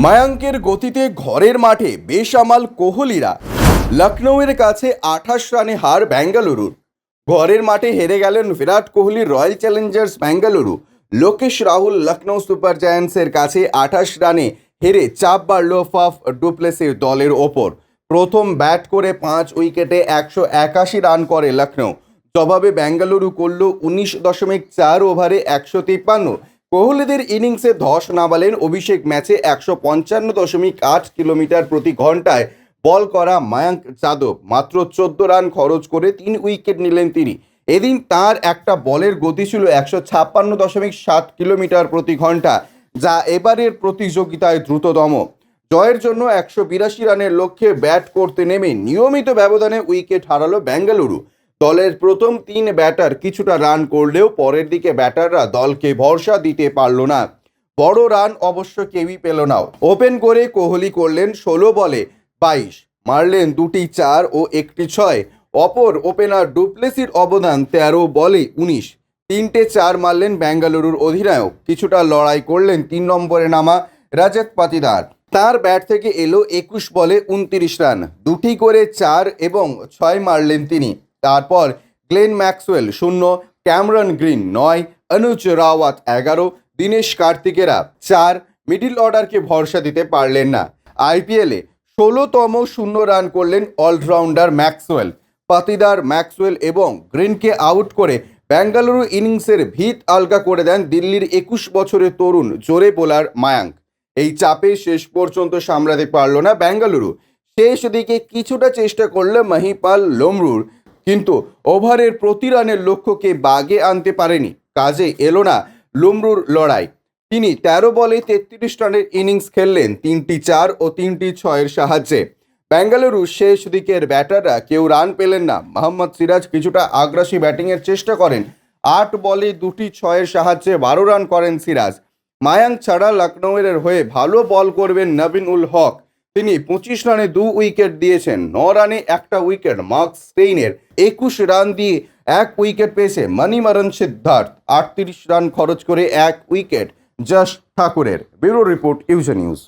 মায়াঙ্কের গতিতে ঘরের মাঠে বেসামাল কোহলিরা লখনৌয়ের কাছে আঠাশ রানে হার ব্যাঙ্গালুরুর ঘরের মাঠে হেরে গেলেন Virat Kohli, Royal Challengers Bengaluru. Lokesh Rahul Lucknow Super জায়ান্টসের কাছে আঠাশ রানে হেরে চাপ বাড়ল ফাফ ডুপ্লেসির দলের ওপর। প্রথম ব্যাট করে পাঁচ উইকেটে একশো একাশি রান করে লখনৌ। জবাবে বেঙ্গালুরু করল উনিশ দশমিক চার ওভারে একশো তিপ্পান্ন। কোহলিদের ইনিংসে ধস নামালেন অভিষেক ম্যাচে একশো পঞ্চান্ন দশমিক আট কিলোমিটার প্রতি ঘন্টায়। বল করা মায়াঙ্ক যাদব। মাত্র চোদ্দ রান খরচ করে তিন উইকেট নিলেন তিনি। এদিন তার একটা বলের গতি ছিল একশো ছাপ্পান্ন দশমিক সাত কিলোমিটার প্রতি ঘণ্টা, যা এবারের প্রতিযোগিতায় দ্রুততম। জয়ের জন্য একশো বিরাশি রানের লক্ষ্যে ব্যাট করতে নেমে নিয়মিত ব্যবধানে উইকেট হারালো বেঙ্গালুরু। দলের প্রথম তিন ব্যাটার কিছুটা রান করলেও পরের দিকে ব্যাটাররা দলকে ভরসা দিতে পারল না। বড় রান অবশ্য কেউই পেল না। ওপেন করে কোহলি করলেন ষোলো বলে বাইশ, মারলেন দুটি চার ও একটি ছয়। অপর ওপেনার ডুপ্লেসির অবদান তেরো বলে উনিশ। তিনটে চার মারলেন বেঙ্গালুরুর অধিনায়ক। কিছুটা লড়াই করলেন তিন নম্বরে নামা রাজাত পাতিদার। তার ব্যাট থেকে এলো একুশ বলে উনত্রিশ রান। দুটি করে চার এবং ছয় মারলেন তিনি। তারপর গ্লেন ম্যাক্সওয়েল শূন্য, ক্যামরন গ্রিন নয়, অনুজ রাওয়াত এগারো, দীনেশ কার্তিকেরা চার, মিডিল অর্ডারকে ভরসা দিতে পারলেন না। আইপিএলে ষোলোতম শূন্য রান করলেন অলরাউন্ডার ম্যাক্সওয়েল। পাতিদার ম্যাক্সওয়েল এবং গ্রিনকে আউট করে বেঙ্গালুরু ইনিংসের ভিত আলগা করে দেন দিল্লির একুশ বছরের তরুণ জোরে বোলার মায়াঙ্ক। এই চাপে শেষ পর্যন্ত সামলাতে পারল না বেঙ্গালুরু। শেষ দিকে কিছুটা চেষ্টা করলে মহিপাল লোমরুর কিন্তু ওভারের প্রতি রানের লক্ষ্যকে বাগে আনতে পারেনি। কাজে এলো না লুমরুর লড়াই। তিনি তেরো বলে তেত্রিশ রানের ইনিংস খেললেন তিনটি চার ও তিনটি ছয়ের সাহায্যে। বেঙ্গালুরু শেষ দিকের ব্যাটাররা কেউ রান পেলেন না। মোহাম্মদ সিরাজ কিছুটা আগ্রাসী ব্যাটিংয়ের চেষ্টা করেন। আট বলে দুটি ছয়ের সাহায্যে বারো রান করেন সিরাজ। মায়াঙ্ক ছাড়া লখনৌয়ের হয়ে ভালো বল করবেন নবীন উল হক। তিনি পঁচিশ রানে দু উইকেট দিয়েছেন, ন রানে একটা উইকেট। মার্ক স্টেইনের একুশ রান দিয়ে এক উইকেট পেয়েছে মানিমারণ সিদ্ধার্থ, আটত্রিশ রান খরচ করে এক উইকেট। জাস্ট ঠাকুরের ব্যুরো রিপোর্ট ইউজ নিউজ।